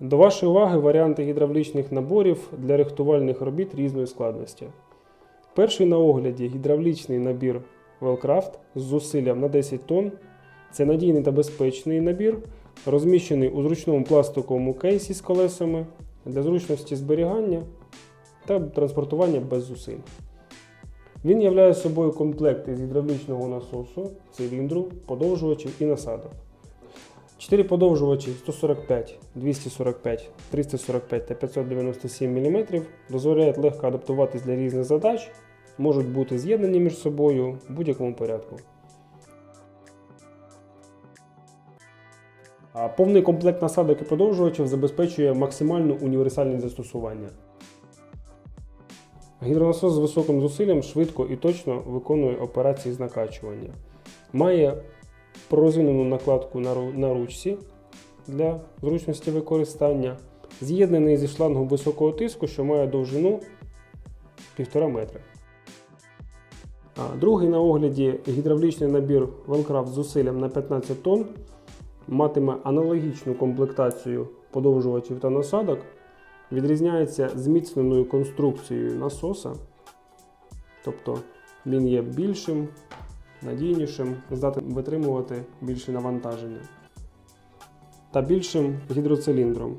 До вашої уваги варіанти гідравлічних наборів для рихтувальних робіт різної складності. Перший на огляді гідравлічний набір Wellcraft з зусиллям на 10 тонн. Це надійний та безпечний набір, розміщений у зручному пластиковому кейсі з колесами для зручності зберігання та транспортування без зусиль. Він являє собою комплект із гідравлічного насосу, циліндру, подовжувачів і насадок. Чотири подовжувачі 145, 245, 345 та 597 мм дозволяють легко адаптуватись для різних задач, можуть бути з'єднані між собою в будь-якому порядку. Повний комплект насадок і подовжувачів забезпечує максимальну універсальність застосування. Гідронасос з високим зусиллям швидко і точно виконує операції з накачування. Має пророзинену накладку на ручці для зручності використання, з'єднаний зі шлангом високого тиску, що має довжину 1,5 метра. Другий на огляді гідравлічний набір Wellcraft з зусиллям на 15 тонн матиме аналогічну комплектацію подовжувачів та насадок, відрізняється зміцненою конструкцією насоса, тобто він є більшим, надійнішим, здатен витримувати більше навантаження, та більшим гідроциліндром,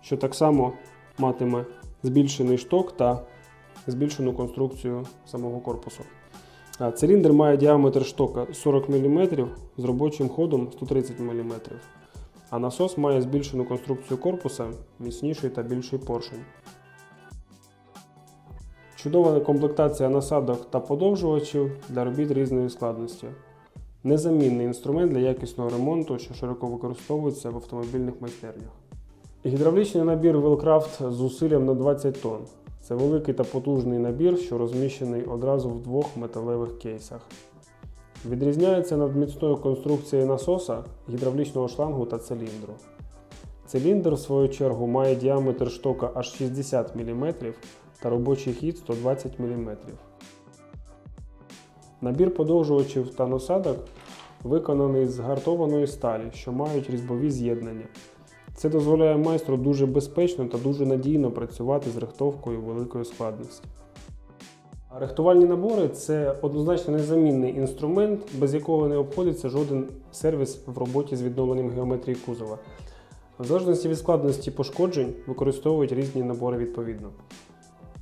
що так само матиме збільшений шток та збільшену конструкцію самого корпусу. Циліндр має діаметр штока 40 мм з робочим ходом 130 мм, а насос має збільшену конструкцію корпуса, міцніший та більший поршень. Чудова комплектація насадок та подовжувачів для робіт різної складності. Незамінний інструмент для якісного ремонту, що широко використовується в автомобільних майстернях. Гідравлічний набір Wellcraft з зусиллям на 20 тонн. Це великий та потужний набір, що розміщений одразу в двох металевих кейсах. Відрізняється надміцною конструкцією насоса, гідравлічного шлангу та циліндру. Циліндр, в свою чергу, має діаметр штока аж 60 мм та робочий хід 120 мм. Набір подовжувачів та насадок виконаний з гартованої сталі, що мають різьбові з'єднання. Це дозволяє майстру дуже безпечно та дуже надійно працювати з рихтовкою великої складності. Рихтувальні набори це однозначно незамінний інструмент, без якого не обходиться жоден сервіс в роботі з відновленням геометрії кузова. В залежності від складності пошкоджень використовують різні набори відповідно.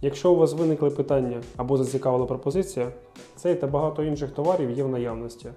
Якщо у вас виникли питання або зацікавила пропозиція, цей та багато інших товарів є в наявності.